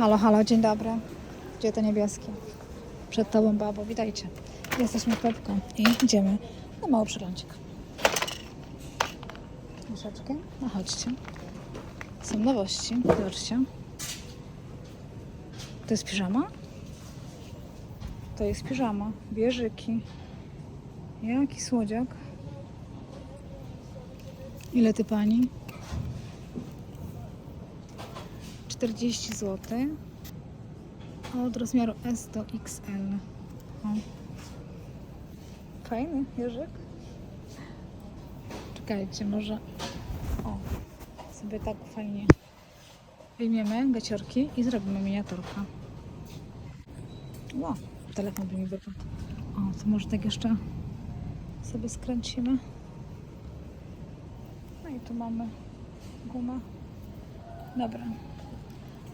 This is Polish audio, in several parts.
Halo, halo, dzień dobry. Gdzie to niebieskie? Przed tobą, babo, witajcie. Jesteśmy Pepką i idziemy na mały przeglądzik. Troszeczkę. No chodźcie. Są nowości, zobaczcie. To jest piżama? To jest piżama. Wieżyki. Jaki słodziak. Ile ty pani? 40 zł. Od rozmiaru S do XL. O. Fajny jeżyk. Czekajcie, może. O, sobie tak fajnie wyjmiemy gaciorki i zrobimy miniaturkę. Ło, telefon by mi wypadł. O, to może tak jeszcze sobie skręcimy. No i tu mamy gumę. Dobra.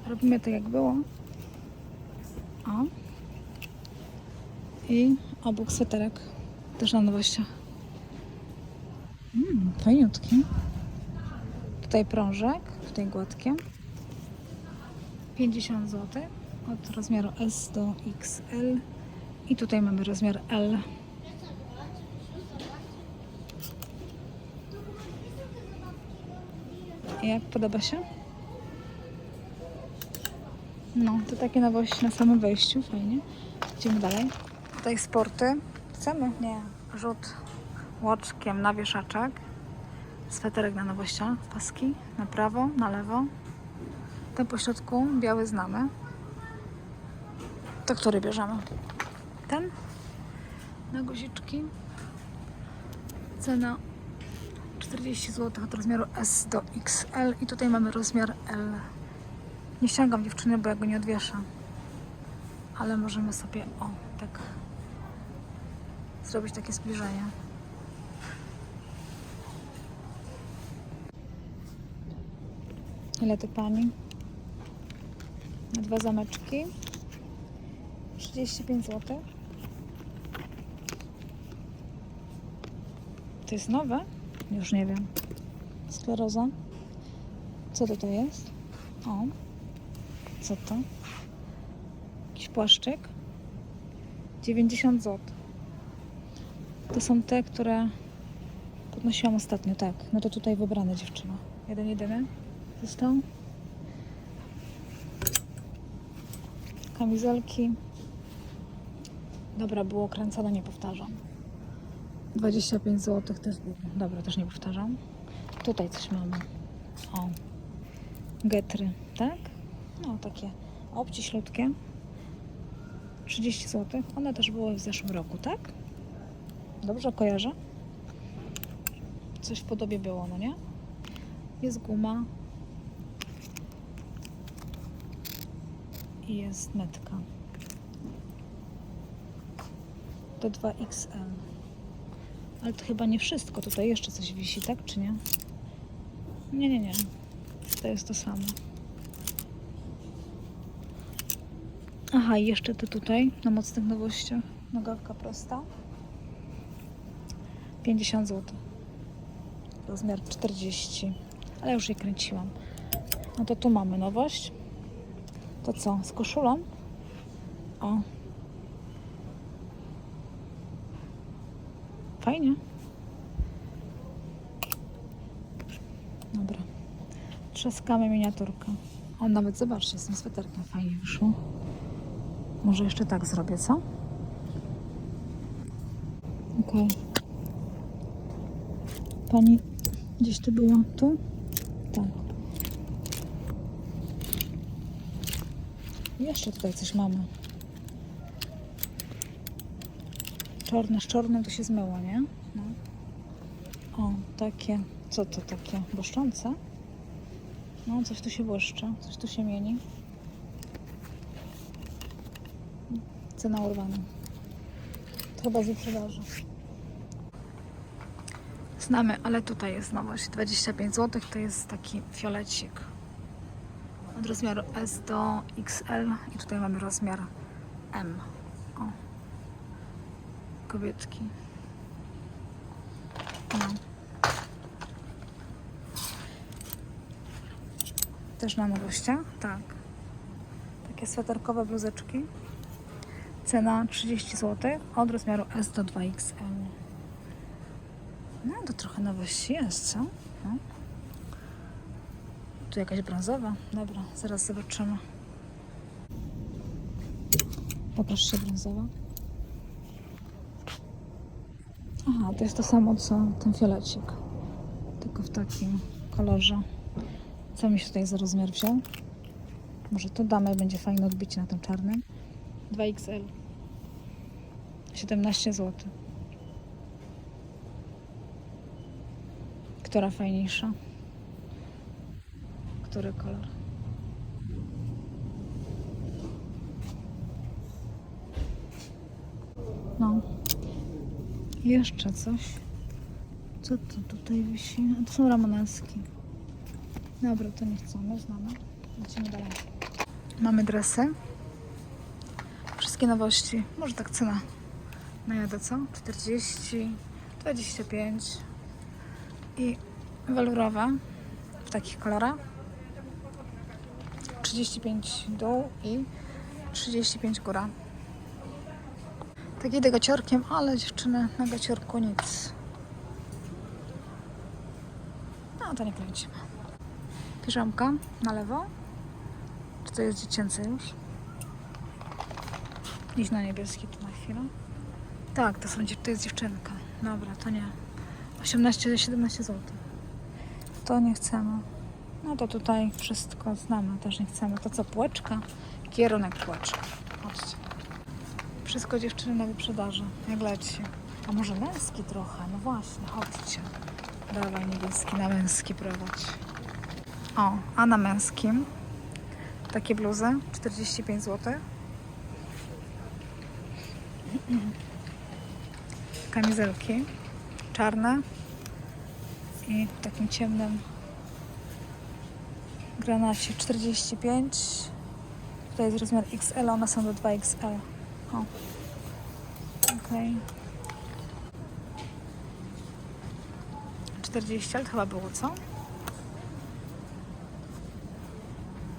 Robimy tak jak było. O. I obok sweterek. Też na nowościach. Mm, fajniutki. Tutaj prążek, tutaj gładkie. 50 zł. Od rozmiaru S do XL. I tutaj mamy rozmiar L. Jak podoba się? No, to takie nowości na samym wejściu, fajnie. Idziemy dalej. Tutaj sporty. Chcemy? Nie. Rzut łoczkiem na wieszaczek. Sweterek na nowościach, paski na prawo, na lewo. Ten po środku biały znamy. To który bierzemy? Ten? Na guziczki. Cena 40 zł od rozmiaru S do XL i tutaj mamy rozmiar L. Nie ściągam dziewczyny, bo ja go nie odwieszam. Ale możemy sobie, o, tak zrobić takie zbliżenie. Ile to pani? Dwa zameczki. 35 zł. To jest nowe? Już nie wiem. Skleroza. Co to to jest? O. Co to? Jakiś płaszczyk. 90 zł. To są te, które podnosiłam ostatnio, tak. No to tutaj wybrane dziewczyna. Jeden jedyny został. Kamizelki. Dobra, było kręcone, nie powtarzam. 25 zł też było. Dobra, też nie powtarzam. Tutaj coś mamy. O. Getry, tak? No, takie obciślutkie. 30 zł. One też były w zeszłym roku, tak? Dobrze kojarzę? Coś w podobie było, no nie? Jest guma. I jest metka. To 2XL. Ale to chyba nie wszystko. Tutaj jeszcze coś wisi, tak czy nie? Nie, nie, nie. To jest to samo. Aha, jeszcze te tutaj na mocnych nowościach. Nogawka prosta. 50 zł. Rozmiar 40. Ale już je kręciłam. No to tu mamy nowość. To co? Z koszulą? O. Fajnie. Dobra. Trzaskamy miniaturkę. O, nawet zobaczcie, z tym sweterkiem fajnie wyszło. Może jeszcze tak zrobię, co? Okej. Pani gdzieś tu była? Tu? Tak. Jeszcze tutaj coś mamy. Czarne z czarnym to się zmyło, nie? No. O, takie. Co to takie? Błyszczące? No, coś tu się błyszczy, coś tu się mieni. Cena urwana. Chyba z wyprzedaży. Znamy, ale tutaj jest nowość. 25 zł to jest taki fiolecik. Od rozmiaru S do XL i tutaj mamy rozmiar M. O. Kobietki. No. Też na nowościach? Tak. Takie sweterkowe bluzeczki. Cena 30 zł od rozmiaru S do 2XL. No to trochę nowości jest, co? No. Tu jakaś brązowa. Dobra, zaraz zobaczymy. Pokaż się brązowa. Aha, to jest to samo co ten fiolecik. Tylko w takim kolorze. Co mi się tutaj za rozmiar wziął? Może to damy, będzie fajne odbicie na tym czarnym. 2XL. 17 zł. Która fajniejsza? Który kolor? No. Jeszcze coś. Co to tutaj wisi? To są ramoneski. Dobra, to nie chcemy, znamy. Lecimy dalej. Mamy dresy. Wszystkie nowości. Może tak cena na jadę, co? 40, 25 i welurowe w takich kolorach. 35 dół i 35 góra. Tak idę gaciorkiem, ale dziewczyny na gaciorku nic. No to nie kręcimy. Piżamka na lewo. Czy to jest dziecięce już? Iść na niebieski tu na chwilę. Tak, to, są, to jest dziewczynka. Dobra, to nie. 18-17 zł. To nie chcemy. No to tutaj wszystko znamy, też nie chcemy. To co, płeczka? Kierunek płeczka. Chodźcie. Wszystko dziewczyny na wyprzedaży, jak leci. A może męski trochę? No właśnie, chodźcie. Dawaj niebieski, na męski prowadź. O, a na męskim takie bluzy 45 zł. Kamizelki czarne i w takim ciemnym granacie 45. Tutaj jest rozmiar XL, one są do 2XL. O. Okej. 40, ale chyba było, co?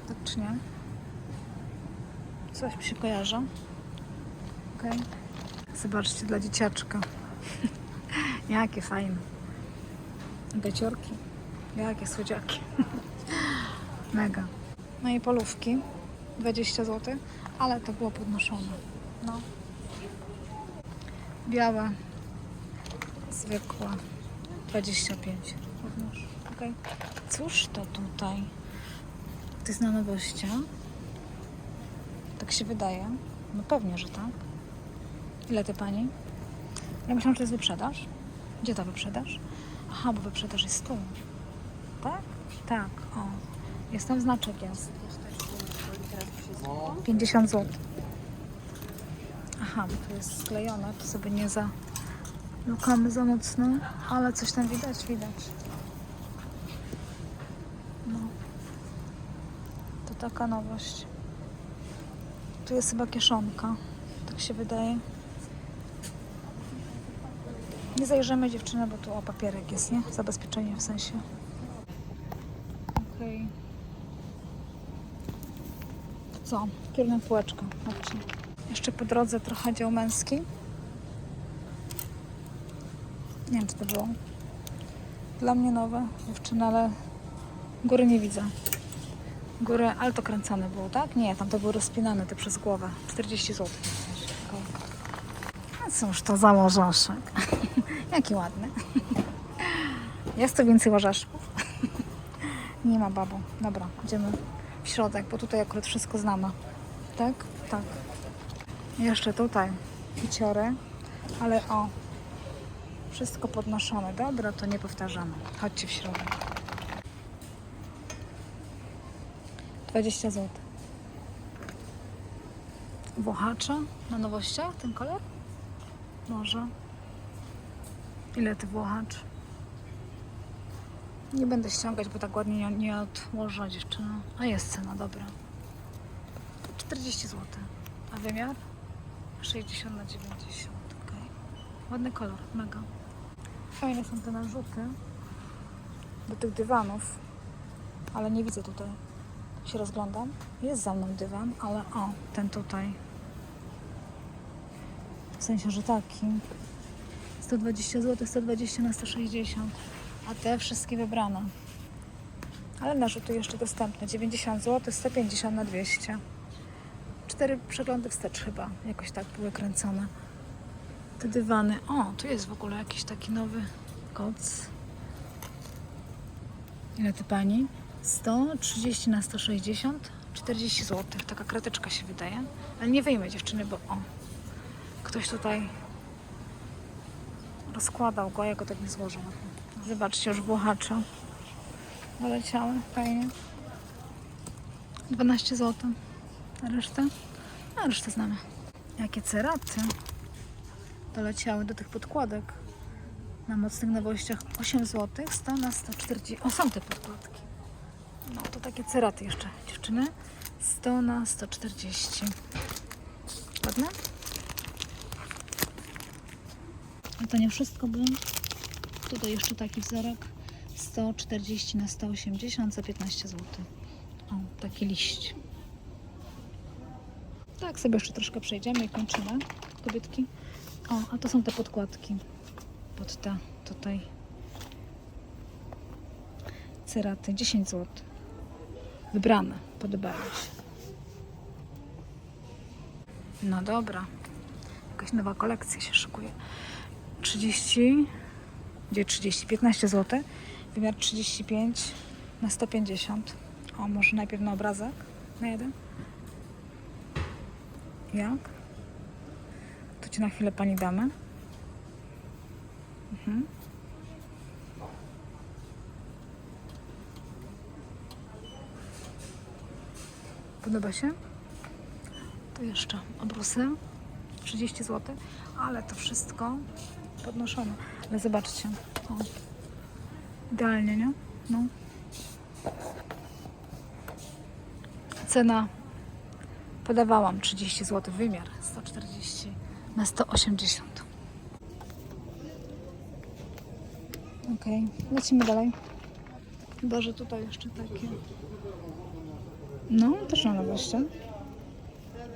Tak czy nie? Coś mi się kojarzy. Okej. Zobaczcie, dla dzieciaczka. Jakie fajne. Gaciorki. Jakie słodziaki. Mega. No i polówki. 20 zł, ale to było podnoszone. No. Białe. Zwykłe. 25. Podnosz. Okay. Cóż to tutaj? To jest na nowości. Tak się wydaje. No pewnie, że tak. Ile ty pani? Ja myślałam, że to jest wyprzedaż. Gdzie ta wyprzedaż? Aha, bo wyprzedaż jest tu. Tak? Tak, o. Jest tam znaczek jest. 50 zł. Aha, bo to jest sklejone, to sobie nie za lukamy za mocno, ale coś tam widać, widać. No. To taka nowość. Tu jest chyba kieszonka, tak się wydaje. Nie zajrzymy dziewczyny, bo tu o papierek jest, nie? Zabezpieczenie w sensie. Okej. To co? Kierunek półeczka. Chodźcie. Jeszcze po drodze trochę dział męski. Nie wiem, czy to było. Dla mnie nowe dziewczyny, ale góry nie widzę. Góry, ale to kręcone było, tak? Nie, tam to było rozpinane, te przez głowę. 40 zł. Cóż to za łożaszek. Jaki ładny. Jest to więcej łożaszków. Nie ma babu. Dobra, idziemy w środek, bo tutaj akurat wszystko znamy. Tak? Tak. Jeszcze tutaj piciory, ale o, wszystko podnoszone. Dobra, to nie powtarzamy. Chodźcie w środek. 20 zł. Włochacze na nowościach ten kolor? Może. Ile ty włochacz? Nie będę ściągać, bo tak ładnie nie, nie odłożę dziewczyna. A jest cena, dobra. 40 zł. A wymiar? 60 na 90. Okay. Ładny kolor, mega. Fajne są te narzuty do tych dywanów, ale nie widzę tutaj. się rozglądam. Jest za mną dywan, ale o, ten tutaj. Sensie, że taki. 120 zł, 120 na 160. A te wszystkie wybrane. Ale narzuty jeszcze dostępne. 90 zł, 150 na 200. Cztery przeglądy wstecz chyba. Jakoś tak były kręcone. Te dywany. O, tu jest w ogóle jakiś taki nowy koc. Ile ty pani? 130 na 160, 40 zł. Taka krateczka się wydaje. Ale nie wyjmę dziewczyny, bo o, ktoś tutaj rozkładał go, ja go tak nie złożyłam. Zobaczcie, już włochacze doleciały. Fajnie. 12 zł. A resztę? A resztę znamy. Jakie ceraty doleciały do tych podkładek. Na mocnych nowościach 8 zł, 100 na 140. O, są te podkładki. No to takie ceraty jeszcze, dziewczyny. 100 na 140. Ładne? A to nie wszystko, bo tutaj jeszcze taki wzorek. 140 na 180 za 15 zł. O, taki liść. Tak, sobie jeszcze troszkę przejdziemy i kończymy. Kobietki. O, a to są te podkładki. Pod te tutaj. Ceraty. 10 zł. Wybrane. Podobają się. No dobra. Jakaś nowa kolekcja się szykuje. 30. Gdzie 30? 15 zł. Wymiar 35 na 150. O, może najpierw na obrazek? Na jeden? Jak? To ci na chwilę pani damy. Mhm. Podoba się? To jeszcze obrusy. 30 zł, ale to wszystko podnoszone. Ale zobaczcie. O. Idealnie, nie? No. Cena podawałam 30 zł, wymiar 140 na 180. Okej, lecimy dalej. Chyba, że tutaj jeszcze takie. No, też na nowości.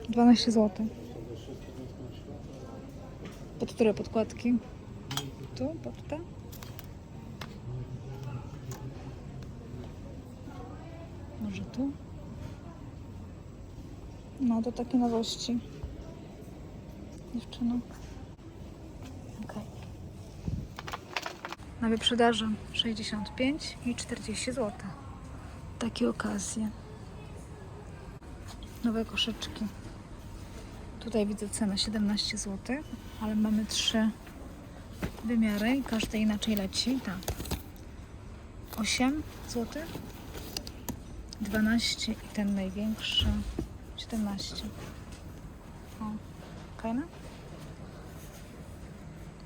12 zł. Pod które podkładki? Tu, pod te? Może tu? No, to takie nowości. Dziewczyno. Okej. Na wyprzedaży 65 i 40 zł. Takie okazje. Nowe koszyczki. Tutaj widzę cenę 17 zł, ale mamy trzy wymiary i każdy inaczej leci. Tak. 8 zł, 12 i ten największy 17. O, fajne?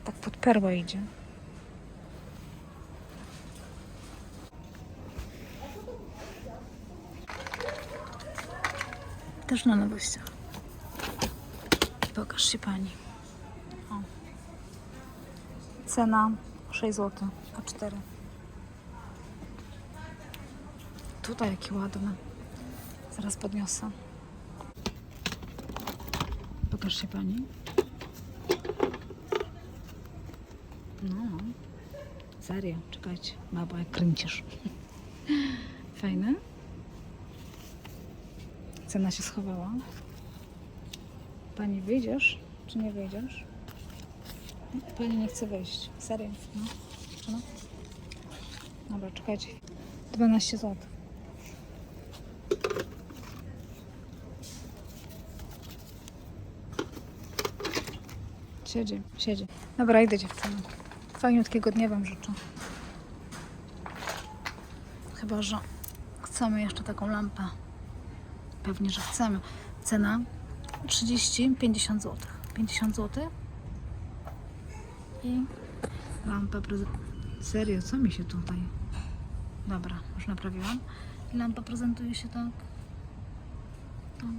Tak pod perłę idzie. Też na nowościach. Pokaż się pani. Cena 6 zł, a 4. Tutaj jakie ładne. Zaraz podniosę. Pokaż się pani. No. Serio, czekajcie. Baba, jak kręcisz. Fajne. Cena się schowała. Pani wyjdziesz, czy nie wyjdziesz? Pani nie chce wejść. Serio? No. no. Dobra, czekajcie. 12 zł. Siedzi, siedzi. Dobra, idę dziewczyny. Fajniutkiego dnia Wam życzę. Chyba, że chcemy jeszcze taką lampę. Pewnie, że chcemy. Cena 30-50 zł. 50 zł. I lampę prezent. Serio, co mi się tutaj? Dobra, już naprawiłam. Lampa prezentuje się tak. tak.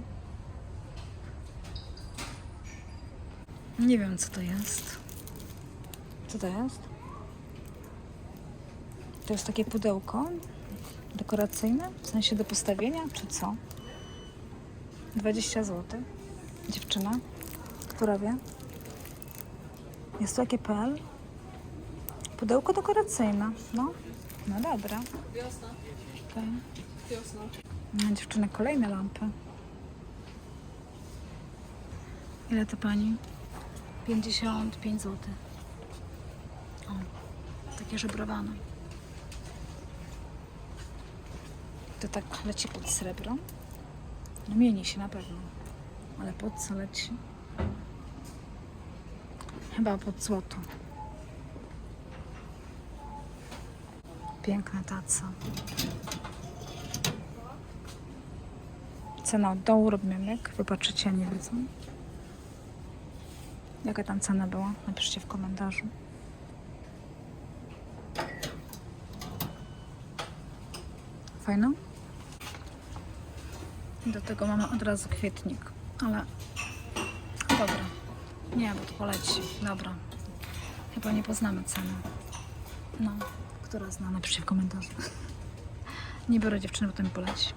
Nie wiem, co to jest. Co to jest? To jest takie pudełko Dekoracyjne? W sensie do postawienia, czy co? 20 zł. Dziewczyna, która wie? Jest tu jakie PL? Pudełko dekoracyjne. No, no dobra. Wiosna, Okej. wiosna. No, dziewczyny, kolejne lampy. Ile to pani? 55 zł. O, takie żebrowane. To tak leci pod srebro. No mieni się na pewno. Ale pod co leci? Chyba pod złoto. Piękna taca. Cena od dołu robimy myk. Wybaczycie, nie wiedzą. Jaka tam cena była? Napiszcie w komentarzu. Fajno? Do tego mamy od razu kwietnik, ale. Nie, bo to poleci. Dobra. Chyba nie poznamy ceny. No, która zna? Napiszcie w komentarzu. Nie biorę dziewczyny, bo to mi poleci.